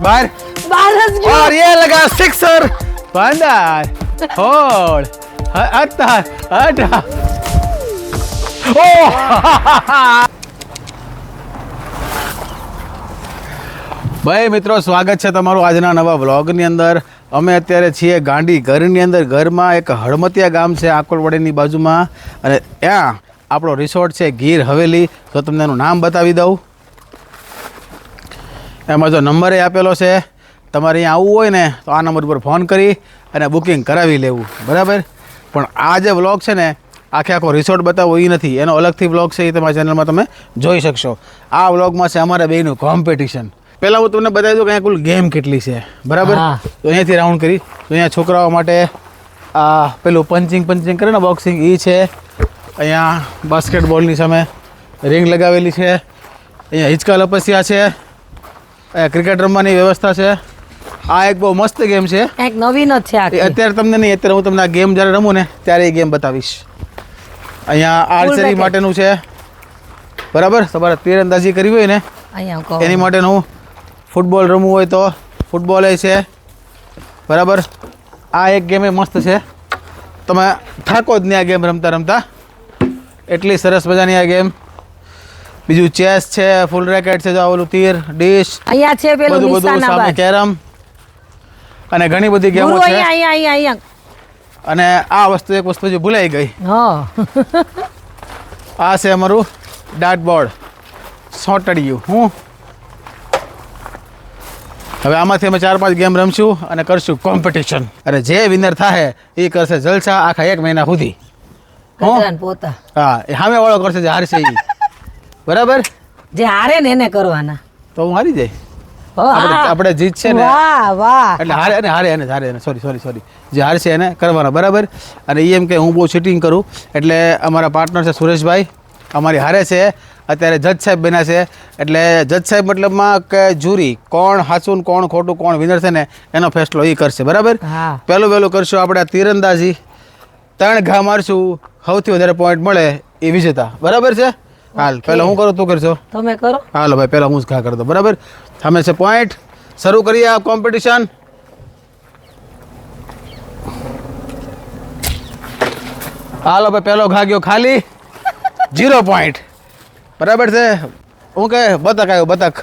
बाहर બહાર જ ગયો और ये लगा सिक्सर पंदर होल्ड अत्तर अठा ओ ભાઈ મિત્રો સ્વાગત છે તમારું આજના નવા વ્લોગની અંદર અમે અત્યારે છીએ ગાંડી ઘરની અંદર ઘરમાં એક હળમતિયા ગામ છે આકોલવાડીની બાજુમાં અને ત્યાં આપણો રિસોર્ટ છે ગીર હવેલી તો તમને એનું નામ બતાવી દઉં એમાં જો નંબર આપેલો છે તમારે અહીંયા આવવું હોય ને તો આ નંબર પર ફોન કરી અને બુકિંગ કરાવી લેવું. બરાબર? પણ આ જે વ્લોગ છે ને આખે આખો રિસોર્ટ બતાવો એ નથી. એનો અલગથી વ્લોગ છે એ તમારા ચેનલમાં તમે જોઈ શકશો. આ વ્લોગમાં છે અમારા બેનું કોમ્પિટિશન પહેલાં હું તમને બતાવી દઉં કે અહીંયા કુલ ગેમ કેટલી છે. બરાબર? તો અહીંયાથી રાઉન્ડ કરી. તો અહીંયા છોકરાઓ માટે આ પેલું પંચિંગ પંચિંગ કરે ને બોક્સિંગ એ છે. અહીંયા બાસ્કેટબોલની સામે રિંગ લગાવેલી છે. અહીંયા હિંચકા લપસ્યા છે. ક્રિકેટ રમવાની વ્યવસ્થા છે. આ એક બહુ મસ્ત ગેમ છે. એક નવીન જ છે અત્યારે તમને નહીં અત્યારે હું તમને આ ગેમ જ્યારે રમું ને ત્યારે એ ગેમ બતાવીશ. અહીંયા આર્ચરી માટેનું છે. બરાબર? તમારે તીરંદાજી કરવી હોય ને એની માટેનું ફૂટબોલ રમવું હોય તો ફૂટબોલ એ છે. બરાબર? આ એક ગેમ એ મસ્ત છે. તમે થાકો જ નહીં આ ગેમ રમતા રમતા. એટલી સરસ મજાની આ ગેમ બીજું ચેસ છે ફૂલ રેકેટ છે જો તીર ડીશ અહીંયા છે પેલું બધું બધું સામે નિશાનાબાજ કેરમ. અને ઘણી બધી ગેમો છે. અહીંયા અહીંયા અહીંયા અને આ વસ્તુ એક વસ્તુ જે ભૂલાઈ ગઈ. હા. આ છે અમારું ડાર્ટ બોર્ડ સોટડિયું. હું? હવે આમાંથી અમે ચાર પાંચ ગેમ રમશું અને કરશું કોમ્પિટિશન અને જે વિનર થાય એ કરશે જલસા આખા એક મહિના સુધી. પોતા. હા સામે વાળો કરશે જે હારશે એ બરાબર? જે હારે ને એને કરવાના. તો હું હારી જાય. હો, આપણે જીત છે ને વાહ વાહ. એટલે હારે અને હારે એને હારે એને સોરી સોરી સોરી જે હારશે એને કરવાના બરાબર? અને એમ કે હું બહુ ચીટિંગ કરું. એટલે અમારા પાર્ટનર છે સુરેશભાઈ અમારી હારે છે. અત્યારે જજ સાહેબ બન્યા છે. એટલે જજ સાહેબ મતલબમાં કે જુરી કોણ સાચું કોણ ખોટું કોણ વિનર છે ને એનો ફેસલો એ કરશે બરાબર? હા. પહેલું પહેલું કરશું આપણે તીરંદાજી. ત્રણ ઘા મારશું. સૌથી વધારે પોઈન્ટ મળે એ વિજેતા. બરાબર છે? હાલ પહેલાં હું કરું તું કરશો તમે કરો. હાલો ભાઈ પહેલાં હું જ ઘા કરી દો બરાબર? સામે છે પોઈન્ટ શરૂ કરીએ આ કોમ્પિટિશન હાલો ભાઈ પહેલો ઘા ગયો ખાલી. જીરો પોઈન્ટ બરાબર છે? હું કે બતક આવ્યો બતક.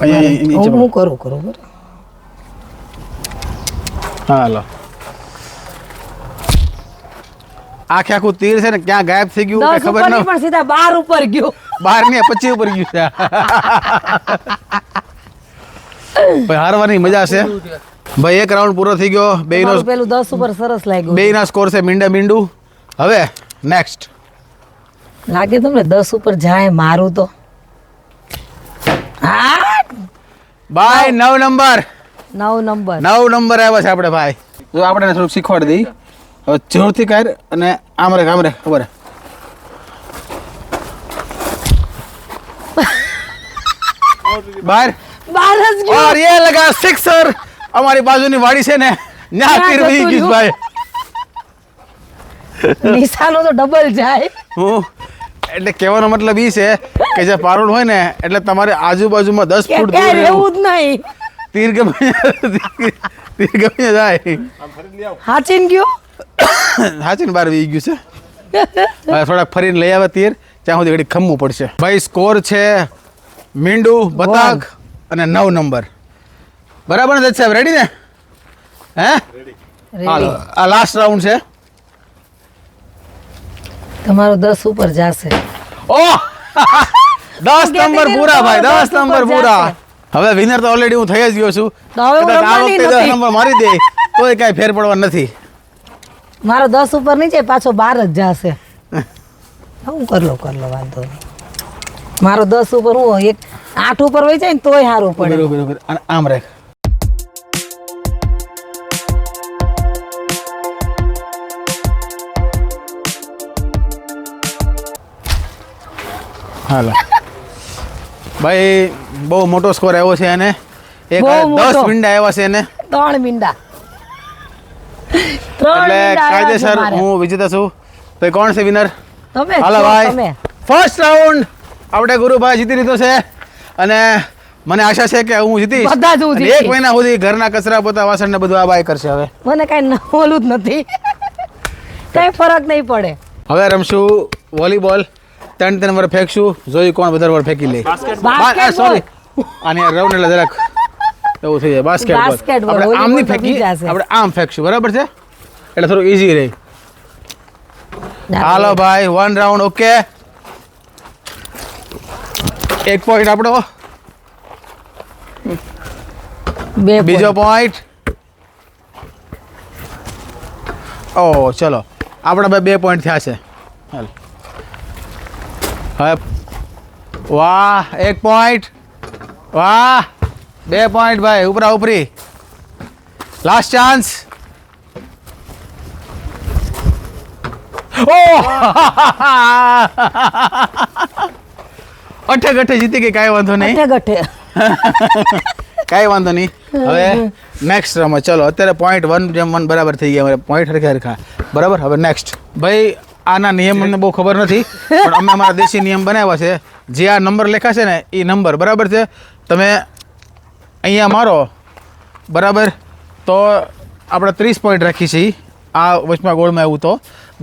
હું હું કરું કરું બરાબર? હાલો. આખે આખું તીર છે ને ક્યાં ગાયબ થઈ ગયું કઈ ખબર ઉપર ન પણ સીધા બાર ઉપર ગયું. બાર ને પચીસ ઉપર ગયું છે. ભાઈ હારવાની મજા છે. ભાઈ એક રાઉન્ડ પૂરો થઈ ગયો. બેયનો પેલું દસ ઉપર સરસ લાગ્યું. બેયના સ્કોર છે મીંડા મીંડું. હવે નેક્સ્ટ લાગે તમને દસ ઉપર જાય મારું તો. હા? ભાઈ નવ નંબર. નવ નંબર. નવ નંબર આવ્યો છે આપણે ભાઈ. જો આપણે થોડુંક શીખવાડી દઈ. હવે જોરથી કાઢ અને આમ રે આમ રે ખબર બહાર બહાર જ ગયો. ઓર યે લગા સિક્સર. અમારી બાજુની વાડી છે ને ન્યા પીર વહી ગઈ ભાઈ. નિશાનો તો ડબલ જાય. હું એટલે કહેવાનો મતલબ એ છે કે જે પારોળ હોય ને એટલે તમારે આજુબાજુમાં દસ ફૂટ દૂર રહેવું. જ નહીં. તીર ગમે તીર ગમે જાય. હાચીન ગયો? સાચી ને બાર વી ગયું છે? થોડાક ફરીને લઈ આવે તીર ત્યાં સુધી ઘડી ખમવું પડશે. ભાઈ સ્કોર છે મીંડું બતાક અને નવ નંબર. બરાબર ને સાહેબ રેડી ને? હે? હાલો આ લાસ્ટ રાઉન્ડ છે. તમારો દસ ઉપર જશે. ઓહ દસ નંબર પૂરા ભાઈ દસ નંબર પૂરા હવે વિનર તો ઓલરેડી હું થઈ જ ગયો છું. આ વખતે દસ નંબર મારી દે તોય કાંઈ ફેર પડવા નથી. મારો દસ ઉપર નીચે પાછો બાર જ જશે. હું કરલો કરલો વાંધો મારો દસ ઉપર હું એક આઠ ઉપર હોય જાય ને તોય સારું પડે. બરોબર આમ રાખ. હાલો. ભાઈ બહુ મોટો સ્કોર આવ્યો છે એને. એક દસ મીંડા આવ્યા છે એને. ત્રણ મીંડા. એટલે કાયદેસર હું વિજેતા છું. તો કોણ છે વિનર તમે હાલો ભાઈ. ફર્સ્ટ રાઉન્ડ આપણે ગુરુભાઈ જીતી લીધો છે. અને મને આશા છે કે હું જીતીશ. બધા જ હું એક મહિના સુધી ઘરના કચરા પોતા વાસણ ને બધું આ બાય કરશે હવે. મને કાંઈ બોલું જ નથી. કઈ ફરક નહીં પડે. હવે રમશું વોલીબોલ. ત્રણ ત્રણ વાર ફેંકશું. જોઈ કોણ વધારે વાર ફેંકી લે. સોરી અને રવ ને એટલે જરાક એવું થઈ જાય. બાસ્કેટબોલ Basketball, આપણે આમ volleyball નહીં તો ફેંકી આપણે આમ ફેંકશું. બરાબર છે? એટલે થોડું ઈઝી રહે. હાલો ભાઈ વન રાઉન્ડ ઓકે એક પોઈન્ટ આપણો બે બીજો પોઈન્ટ ઓ ચલો. આપણા ભાઈ બે પોઈન્ટ થયા છે. હાલ. હવે વાહ એક પોઈન્ટ વાહ. બે પોઈન્ટ ભાઈ ઉપરા ઉપરી. લાસ્ટ ચાન્સ અઠે ગઠે જીતી ગઈ કાંઈ વાંધો નહીં. ગઠે ગઠે કાંઈ વાંધો નહીં. હવે નેક્સ્ટ રમત. ચલો અત્યારે પોઈન્ટ વન જેમ વન બરાબર થઈ ગયા પોઈન્ટ હરખા હરખા. બરાબર? હવે નેક્સ્ટ ભાઈ આના નિયમ મને બહુ ખબર નથી પણ અમે અમારા દેશી નિયમ બનાવ્યા છે. જે આ નંબર લેખાશે ને એ નંબર બરાબર છે? તમે અહીંયા મારો. બરાબર? તો આપણે ત્રીસ પોઈન્ટ રાખી છીએ આ વચમાં ગોળમાં એવું તો.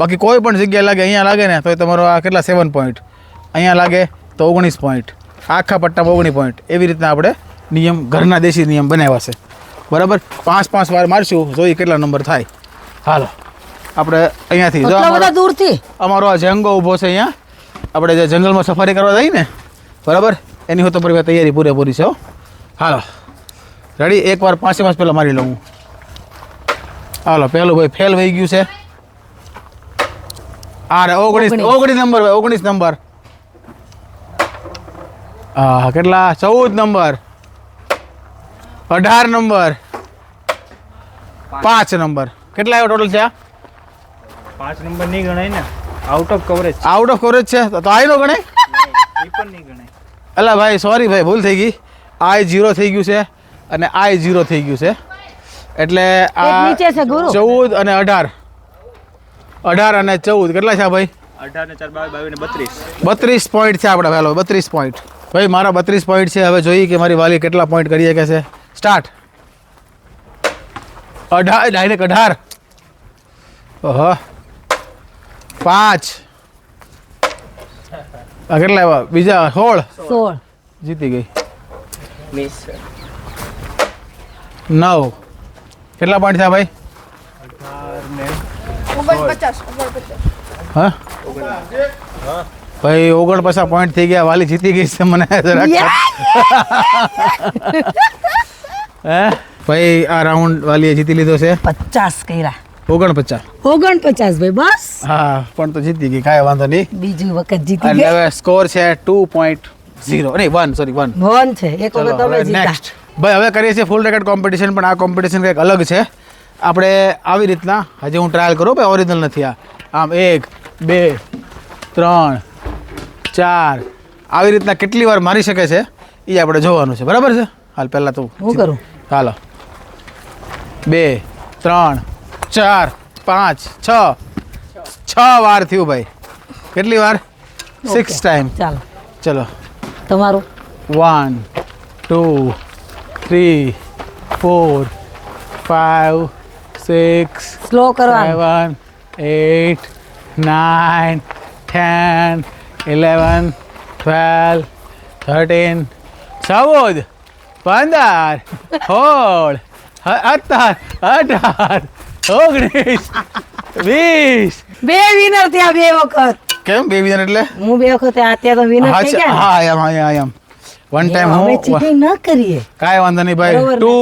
બાકી કોઈ પણ જગ્યાએ લાગે અહીંયા લાગે ને તો એ તમારો આ કેટલા સેવન પોઈન્ટ અહીંયા લાગે તો ઓગણીસ પોઈન્ટ આખા પટ્ટામાં ઓગણીસ પોઈન્ટ એવી રીતના આપણે નિયમ ઘરના દેશી નિયમ બનાવ્યા છે. બરાબર? પાંચ પાંચ વાર મારશું જોઈએ કેટલા નંબર થાય. હાલો. આપણે અહીંયાથી જો અમારો- દૂરથી? અમારો આ જંગો ઊભો છે અહીંયા. આપણે જે જંગલમાં સફારી કરવા જઈએ ને બરાબર? એની હું તમારી તૈયારી પૂરેપૂરી છે હો. હાલો. રેડી એકવાર પાંચે પાંચ પહેલાં મારી લઉં. હાલો પહેલું ભાઈ ફેલ વહી ગયું છે. આ રે ઓગણીસ ઓગણીસ. નંબર ભાઈ ઓગણીસ નંબર. હા કેટલા? ચૌદ નંબર. અઢાર નંબર. પાંચ નંબર. કેટલા આવ્યો ટોટલ છે આ? પાંચ નંબર નહીં ગણાય ને. Out of coverage out of coverage છે? તો આઈ નો ગણાય? એ પણ નહીં ગણાય. અલા ભાઈ સોરી ભાઈ ભૂલ થઈ ગઈ. આઈ ઝીરો થઈ ગયું છે અને આઈ જીરો થઈ ગયું છે. એટલે આ નીચે છે ગુરુ. ચૌદ અને અઢાર. અઢાર અને ચૌદ. કેટલા છે ભાઈ? અઢાર ને ચાર બાવીસ બાવીસ બત્રીસ. બત્રીસ પોઈન્ટ છે આપણા પહેલો બત્રીસ પોઈન્ટ ભાઈ મારા બત્રીસ પોઈન્ટ છે. હવે જોઈએ કે મારી વાલી કેટલા પોઈન્ટ કરી શકે છે. સ્ટાર્ટ અઢાર ડાયરેક્ટ અઢાર. ઓહો. પાંચ. કેટલા આવ્યા? બીજા સોળ? સોળ. જીતી ગઈ. નવ. કેટલા પોઈન્ટ થયા ભાઈ? હા? ભાઈ ઓગણપચાસ પોઈન્ટ થઈ ગયા વાલી જીતી ગઈ છે મને. હે? ભાઈ આ રાઉન્ડ વાલીએ જીતી લીધો છે. પચાસ કર્યા. ઓગણપચાસ. ઓગણપચાસ ભાઈ બસ. હા પણ તો જીતી ગઈ કાંઈ વાંધો નહીં. બીજી વખત જીતી ગઈ. હવે સ્કોર છે ટુ પોઈન્ટ ઝીરો નહીં વન સોરી વન વન છે. એક વખત તમે હવે નેક્સ્ટ ભાઈ હવે કરીએ છીએ ફૂલ રેકેટ કોમ્પિટિશન પણ આ કોમ્પિટિશન કંઈક અલગ છે. આપણે આવી રીતના હજી હું ટ્રાયલ કરું ભાઈ ઓરિજિનલ નથી આ. આમ એક બે ત્રણ ચાર આવી રીતના કેટલી વાર મારી શકે છે એ આપણે જોવાનું છે. બરાબર છે? હાલ પહેલાં તું હું કરું? હાલો. બે ત્રણ ચાર પાંચ છ. છ વાર થયું ભાઈ. કેટલી વાર? સિક્સ ટાઈમ ચાલો. ચલો. તમારું? One two three four five, six, slow કરવાનું seven eight nine ten eleven twelve thirteen ચૌદ પંદર સોળ અત્તર અઢાર ઓગણીસ વીસ બે વિનર થયા બે વખત। કેમ? બે વિનર એટલે? હું બે વખત અત્યારે તો વિનર થઈ ગયા હા એમ આઈ એમ વન ટાઈમ હું ચીટિંગ ન કરીએ. કાંઈ વાંધો નહીં ભાઈ? ટુ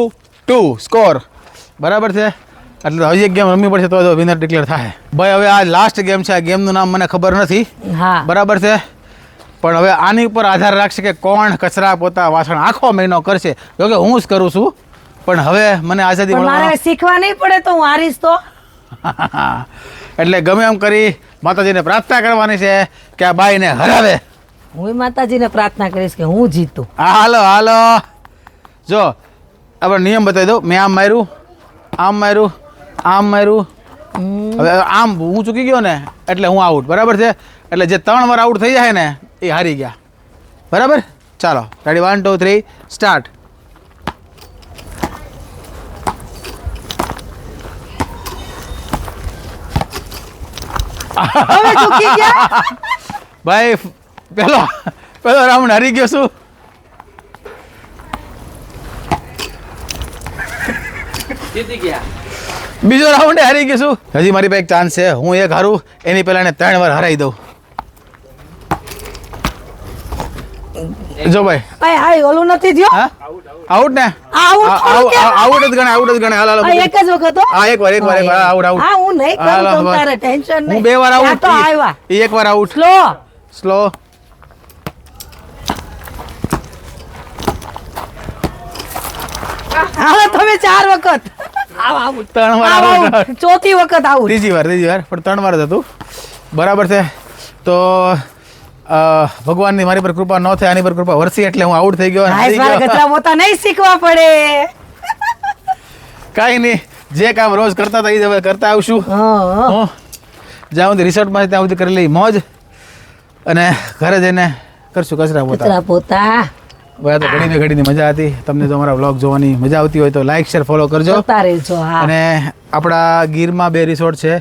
ટુ સ્કોર બરાબર છે? એટલે હજી એક ગેમ રમવી પડશે તો વિનર ડિક્લેર થાય. ભાઈ હવે આ લાસ્ટ ગેમ છે આ ગેમનું નામ મને ખબર નથી. હા. બરાબર છે? પણ હવે આની ઉપર આધાર રાખશે કે કોણ કચરા પોતા વાસણ આખો મહિનો કરશે. જોકે હું જ કરું છું પણ હવે મને આઝાદી મારે શીખવા નહીં પડે તો હું હારીશ તો. એટલે ગમે એમ કરી માતાજીને પ્રાર્થના કરવાની છે કે આ બાઈને હરાવે. હું માતાજીને પ્રાર્થના કરીશ કે હું જીતું. હાલો હાલો. જો આપણે નિયમ બતાવી દઉં. મેં આમ માર્યું આમ માર્યું આમ માર્યું. હવે આમ હું ચૂકી ગયો ને એટલે હું આઉટ બરાબર છે? એટલે જે ત્રણ વાર આઉટ થઈ જાય ને એ હારી ગયા. બરાબર? ચાલો ready one two three start હવે ચૂકી ગયા? ભાઈ પેલો પેલો રાઉન્ડ હારી ગયો છું. બીજો રાઉન્ડ હારી ગઈશું હજી મારી પાસે એક ચાન્સ છે. હું એક હારું એની પહેલા એને ત્રણ વાર હરાઈ દઉં. જો ભાઈ. ભાઈ હાઈ ઓલું નથી થયો? હા? આઉટ ને? આઉટ આઉટ જ ગણે આઉટ જ ગણે હાલ હાલ એક જ વખત હા. એક વાર એક વાર એક વાર. આઉટ આઉટ હા હું નહીં કરું તમ તારે ટેન્શન નહીં. હું બે વાર આઉટ તો આવ્યા. એ એક વાર આઉટ સ્લો. સ્લો હા તમે ચાર વખત. આવ ત્રણ વાર આવ ચોથી વખત આવું. ત્રીજી વાર ત્રીજી વાર. પણ ત્રણ વાર જ હતું. બરાબર છે. તો ભગવાનની મારી પર કૃપા ન થાય આની પર કૃપા વરસી એટલે હું આઉટ થઈ ગયો. ગતરા નહીં શીખવા પડે. કાઈ નહીં. જે કામ રોજ કરતા હતા એ હવે કરતા આવશું. જ્યાં સુધી રિસોર્ટમાં ત્યાં સુધી કરી લઈ મોજ. અને ઘરે જઈને કરશું કચરા પોતા. કચરા પોતા. આ તો ઘડીને ઘડીની મજા હતી. તમને જો અમારા વ્લોગ જોવાની મજા આવતી હોય તો લાઈક શેર ફોલો કરજો. અને આપણા ગીરમાં બે રિસોર્ટ છે.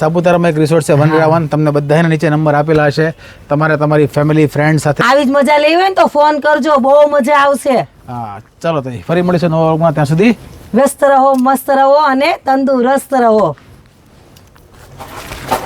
સાપુતારામાં એક રિસોર્ટ છે વન વન. તમને બધાને નીચે નંબર આપેલા હશે. તમારે તમારી ફેમિલી ફ્રેન્ડ સાથે આવી જ મજા લેવી હોય ને તો ફોન કરજો બહુ મજા આવશે. હા ચાલો તો ફરી મળીશું નવા વ્લોગમાં ત્યાં સુધી વ્યસ્ત રહો મસ્ત રહો અને તંદુરસ્ત રહો.